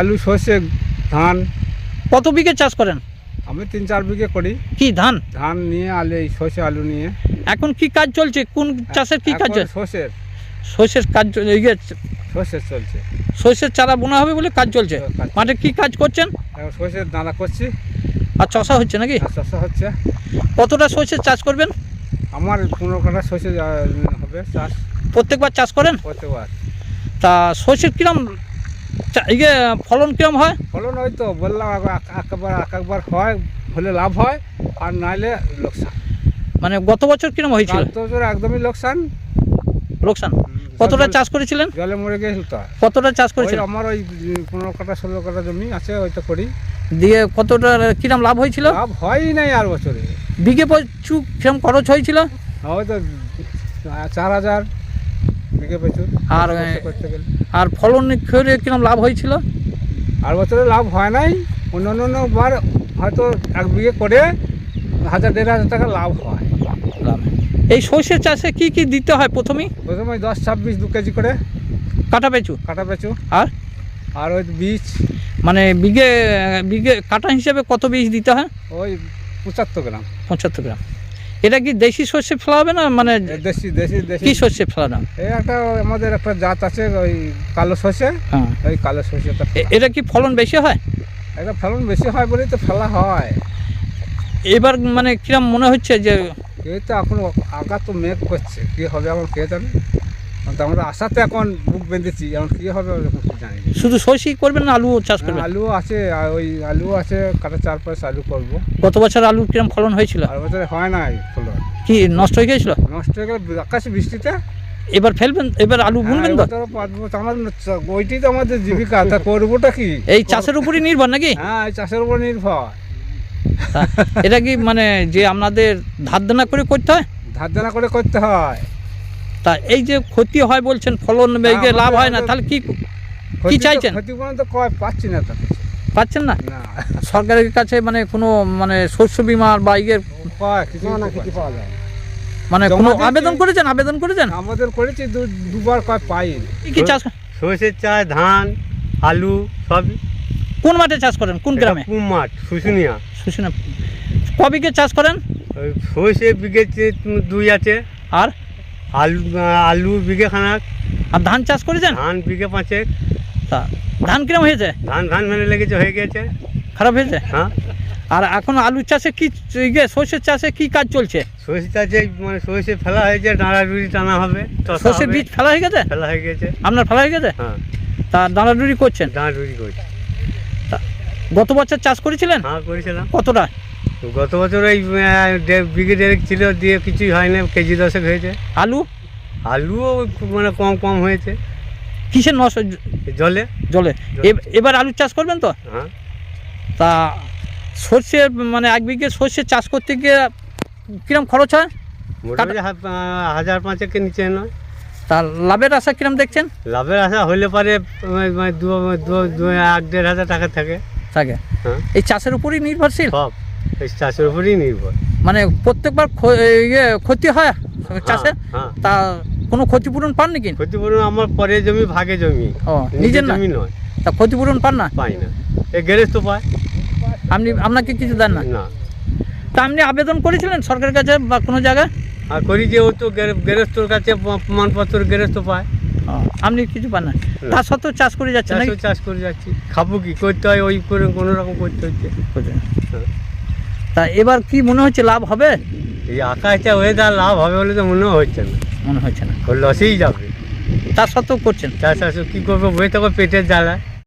আলু সর্ষে ধান। কত বিঘে চাষ করেন? আমি তিন চার বিঘে করি। কি ধান? ধান নিয়ে আলু এই সর্ষে আলু নিয়ে। এখন কি কাজ চলছে? কোন চাষের কি কাজ চলছে? সর্ষের। শস্যের কাজ চল- ইয়ে সর্ষের চলছে। সর্ষের চারা বোনা হবে বলে কাজ চলছে? মাঠে কি কাজ করছেন? সর্ষের দানা করছি। আর চষা হচ্ছে নাকি? আর চাষা হচ্ছে। কতটা সর্ষের চাষ করবেন? আমার পনেরো কাঠা সর্ষে হবে চাষ। প্রত্যেকবার চাষ করেন? প্রত্যেকবার। তা শস্যের কিরম ইয়ে ফলন কিরম হয়? ফলন ওই তো বললাম এক- একবার এক একবার হয় হলে লাভ হয় আর নাইলে লোকসান। মানে গত বছর কিরম হয়েছিল? গত বছর একদমই লোকসান লোকসান? কতটা চাষ করেছিলেন? জলে মরে গেছিল তো। কতটা চাষ করেছিলেন? আমার ওই পনেরো কাঠা ষোলো কাঠা জমি আছে ওইটা করি। দিয়ে কতটা কিরম লাভ হয়েছিল? লাভ হয়ই নাই আর বছরে। বিঘে পিছু কিরম খরচ হয়েছিল? হয়তো চার হাজার বিঘে প্রচুর। আর, আর ফলন করে কিরম লাভ হয়েছিল? আর বছরে লাভ হয় নাই। অন্য অন্য বার হয়তো এক বিঘে করে হাজার দেড় হাজার টাকা লাভ হয়। লাভ এই সর্ষের চাষে কি কি দিতে হয় প্রথমেই? প্রথমে দশ ছাব্বিশ দু কেজি করে। কাটা পেঁচু? কাটা পেঁচু। আর? আর ওই বীজ। মানে বিঘে বিঘে কাটা হিসেবে কত বীজ দিতে হয়? ওই পঁচাত্তর গ্রাম। পঁচাত্তর গ্রাম। এটা কি দেশি সর্ষে ফেলাবে না মানে দেশি দেশি দেশি। কি সর্ষে ফেলানো? এই একটা আমাদের একটা জাত আছে ওই কালো সর্ষে। হ্যাঁ। ওই কালো সর্ষেটা। এটা কি ফলন বেশি হয়? এটা ফলন বেশি হয় বলেই তো ফেলা হয়। এবার মানে কিরম মনে হচ্ছে যে এই তো এখন আগা তো মেঘ করছে কি হবে এখন কে জানে? তো আমরা আশাতে এখন বুক বেঁধেছি এখন কি হবে জানি না। শুধু সর্ষেই করবেন না আলু চাষ করবেন? হ্যাঁ, আলু আছে আর ওই আলু আছে কাটা চার পাঁচ আলু করব। গত বছর আলু কিরম ফলন হয়েছিল? আর বছরে হয় নাই ফলন। কি নষ্ট হয়ে গিয়েছিল? নষ্ট হয়ে গেলে আকাশে বৃষ্টিতে। এবার ফেলবেন এবার আলু বুনবেন তো? হ্যাঁ, পারব তো আমার ওইটাই তো আমাদের জীবিকা তা করবোটা কি? এই চাষের উপরই নির্ভর নাকি? হ্যাঁ এই চাষের উপর নির্ভর। এটা কি মানে যে আপনাদের ধার দেনা করে করতে হয়? ধার দেনা করে করতে হয়। তা এই যে ক্ষতি হয় বলছেন ফলন যে লাভ হয় না তাহলে কি তো- চাইছেন? ক্ষতিপূরণ তো কয় পাচ্ছি না তো পাচ্ছেন না? সরকারের কাছে মানে কোনো মানে শস্য বিমা বা ইয়ের কয় কিছু না। কিছু পাওয়া যায় মানে কোনো আবেদন করেছেন? আবেদন করেছেন? আমাদের করেছি দুবার কয় পাই কি কি চাষ সর্ষের চাষ ধান আলু সব কোন মাঠে চাষ করেন? কোন গ্রামে? মাঠ শুশুনিয়া। শুশুনা ক বিঘে চাষ করেন? সর্ষে বিঘে দুই আছে। আর? আলু আলু বিঘে খানাক। আর ধান চাষ করেছেন? ধান বিঘে পাঁচেক। তা ধান কিরম হয়েছে? ধান ধান মেনে লেগেছে হয়ে গেছে। খারাপ হয়েছে? হ্যাঁ। আর এখন আলু চাষে কি ইয়ে সর্ষের চাষে কি কাজ চলছে? সর্ষে চাষে মানে সর্ষে ফেলা হয়েছে ডাঁড়া ডুড়ি টানা হবে চষা সর্ষের বীজ ফেলা হয়ে গেছে? ফেলা হয়ে গেছে। আপনার ফেলা হয়ে গেছে? হ্যাঁ। তা দাঁড়াডুড়ি করছেন? ডাঁড়া ডুড়ি করছে। গত বছর চাষ করেছিলেন? হ্যাঁ করেছিলাম। কতটা? গত বছর ওই বিঘে দেড়েক ছিল দিয়ে কিছুই হয় না কেজি দশেক হয়েছে। আলু? আলুও মানে কম কম হয়েছে। কিসের নষ্ট? জলে। জলে। এব- এবার আলু চাষ করবেন তো? হ্যাঁ। তা সর্ষে মানে এক বিঘে সর্ষে চাষ করতে গিয়ে কিরম খরচ হয়? হাজার পাঁচেকের নিচে নয়। তা লাভের আশা কিরম দেখছেন? লাভের আশা হলে পারে এক দেড় হাজার টাকা থাকে। থাকে। হ্যাঁ। এই চাষের উপরই নির্ভরশীল? সব। এই চাষের উপরেই নির্ভর। মানে প্রত্যেকবার ইয়ে ক্ষতি হয় চাষে? হ্যাঁ তা কোনো ক্ষতিপূরণ পান নাকি ক্ষতিপূরণ আমার পরে জমি ভাগে জমি। ও নিজের জমি নয়। তা ক্ষতিপূরণ পান না? পাই না। এই গ্যারেজ তো পায়। আপনি আপনাকে কিছু দেন না? না। তা আপনি আবেদন করেছিলেন সরকারের কাছে বা কোনো জায়গায়? আর করি যে ও তো গ্যারেস্তর কাছে প্রমাণপত্র গ্যারেজ তো পায়। আপনি কিছু পান না। তা সত্ত্বেও চাষ করে যাচ্ছে না চাষ করে যাচ্ছি। খাব কি? করতে হয় ওই করে কোনো রকম করতে হচ্ছে। হ্যাঁ। তা এবার কি মনে হচ্ছে লাভ হবে? এই আকাশটা ওয়েদার লাভ হবে বলে তো মনে হচ্ছে না। মনে হচ্ছে না। লসেই যাবে। তা সত্ত্বেও করছেন। চাষ কী করব? বই থাকো পেটের জ্বালা।